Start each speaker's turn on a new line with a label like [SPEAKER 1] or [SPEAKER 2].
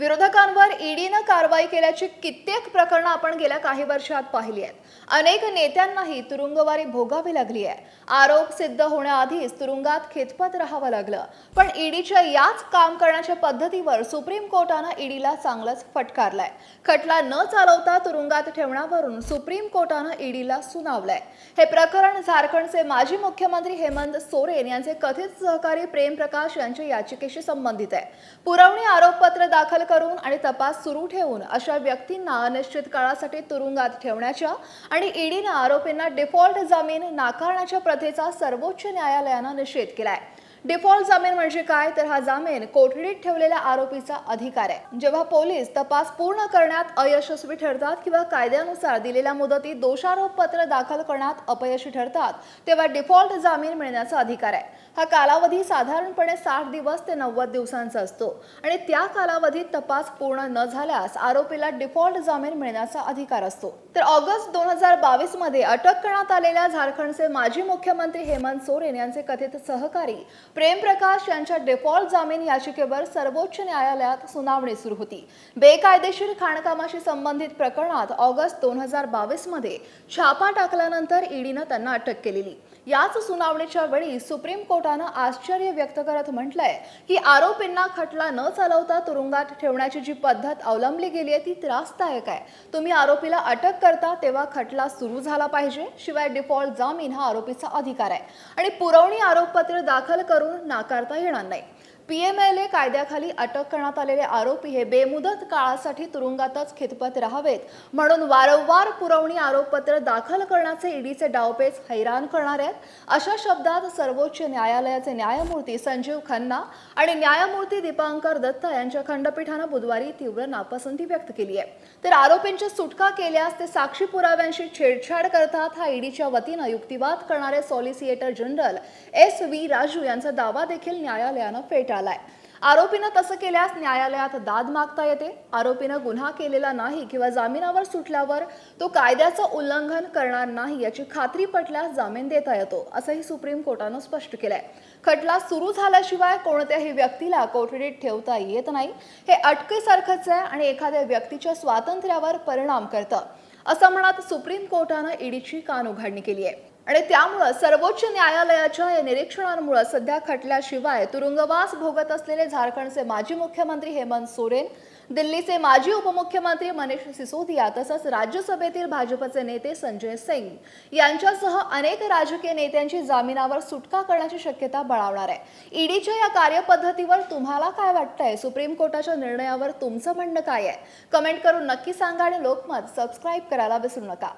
[SPEAKER 1] विरोधकांवर ईडीनं कारवाई केल्याची कित्येक प्रकरणं आपण गेल्या काही वर्षात पाहिली आहेत. अनेक नेत्यांनाही तुरुंगवारी भोगावी लागली आहे. आरोप सिद्ध होण्याआधीच तुरुंगात खितपत राहावं लागलं. पण ईडीच्या याच काम करण्याच्या पद्धतीवर सुप्रीम कोर्टानं ईडीला चांगलंच फटकारलाय. खटला न चालवता तुरुंगात ठेवण्यावरून सुप्रीम कोर्टानं ईडीला सुनावलंय. हे प्रकरण झारखंडचे माजी मुख्यमंत्री हेमंत सोरेन यांचे कथित सहकारी प्रेम प्रकाश यांच्या याचिकेशी संबंधित आहे. पुरवणी आरोपपत्र दाखल करून आणि तपास सुरू ठेवून अशा व्यक्तींना अनिश्चित काळासाठी तुरुंगात ठेवण्याच्या आणि ईडीनं आरोपींना डिफॉल्ट जामीन नाकारण्याच्या प्रथेचा सर्वोच्च न्यायालयानं निषेध केलाय. डिफॉल्ट जामीन म्हणजे काय? तर हा जामीन कोठडीत ठेवलेल्या आरोपीचा अधिकार आहे. जेव्हा पोलीस तपास पूर्ण करण्यात अयशस्वी ठरतात किंवा कायद्यानुसार दिलेल्या मुदतीत दोषारोपपत्र दाखल करण्यात अपयशी ठरतात तेव्हा डिफॉल्ट जामीन मिळण्याचा अधिकार आहे. हा कालावधी साधारणपणे साठ दिवस ते नव्वद दिवसांचा असतो. आणि त्या कालावधीत तपास पूर्ण न झाल्यास आरोपीला डिफॉल्ट जामीन मिळण्याचा अधिकार असतो. तर ऑगस्ट दोन हजार बावीसमध्ये अटक करण्यात आलेल्या झारखंडचे माजी मुख्यमंत्री हेमंत सोरेन यांचे कथित सहकारी प्रेम प्रकाश यांच्या डिफॉल्ट जामीन याचिकेवर सर्वोच्च न्यायालयात सुनावणी सुरू होती. बेकायदेशीर खाणकामाशी संबंधित प्रकरणात ऑगस्ट दोन हजार बावीसमध्ये छापा टाकल्यानंतर ईडीनं त्यांना अटक केलेली. याच सुनावणीच्या वेळी सुप्रीम कोर्ट कोर्टानं आश्चर्य व्यक्त करत म्हटलंय की आरोपींना खटला न चालवता तुरुंगात ठेवण्याची जी पद्धत अवलंबली गेली आहे ती त्रासदायक आहे. तुम्ही आरोपीला अटक करता तेव्हा खटला सुरू झाला पाहिजे शिवाय डिफॉल्ट जामीन हा आरोपीचा अधिकार आहे. आणि पुरवणी आरोपपत्र दाखल करून नाकारता येणार नाही. पीएमएलए कायद्याखाली अटक करण्यात आलेले आरोपी हे बेमुदत काळासाठी तुरुंगातच खितपत राहावेत. म्हणून वारंवार पुरवणी आरोपपत्र दाखल करण्याचे ईडीचे डावपेच हैराण करणार आहेत. अशा शब्दात सर्वोच्च न्यायालयाचे न्यायमूर्ती संजीव खन्ना आणि न्यायमूर्ती दीपांकर दत्ता यांच्या खंडपीठानं बुधवारी तीव्र नापसंती व्यक्त केली आहे. तर आरोपींची सुटका केल्यास ते साक्षी पुराव्यांशी छेडछाड करतात हा ईडीच्या वतीनं युक्तिवाद करणारे solicitor general S V Raju यांचा दावा देखील न्यायालयानं फेटाळलाय आरोपीनं तसं केल्यास न्यायालयात दाद मागता येते. आरोपीनं गुन्हा केलेला नाही किंवा जामिनावर सुटल्यावर तो कायद्याचं उल्लंघन करणार नाही याची खात्री पटल्यास जामीन देता येतो असंही सुप्रीम कोर्टानं स्पष्ट केलंय. खटला सुरू झाल्याशिवाय कोणत्याही व्यक्तीला कोठडीत ठेवता येत नाही. हे अटकेसारखंच आहे आणि एखाद्या व्यक्तीच्या स्वातंत्र्यावर परिणाम करतं असं म्हणत सुप्रीम कोर्टानं ईडीची कान उघडणी केली आहे आणि त्यामुळं सर्वोच्च न्यायालयाच्या या निरीक्षणांमुळे सध्या खटल्याशिवाय तुरुंगवास भोगत असलेले झारखंडचे माजी मुख्यमंत्री हेमंत सोरेन दिल्लीचे माजी उपमुख्यमंत्री मनीष सिसोदिया तसंच राज्यसभेतील भाजपचे नेते संजय सिंग यांच्यासह अनेक राजकीय नेत्यांची जामिनावर सुटका करण्याची शक्यता बळावणार आहे. ईडीच्या या कार्यपद्धतीवर तुम्हाला काय वाटतंय? सुप्रीम कोर्टाच्या निर्णयावर तुमचं म्हणणं काय आहे? कमेंट करून नक्की सांगा आणि लोकमत सबस्क्राईब करायला विसरू नका.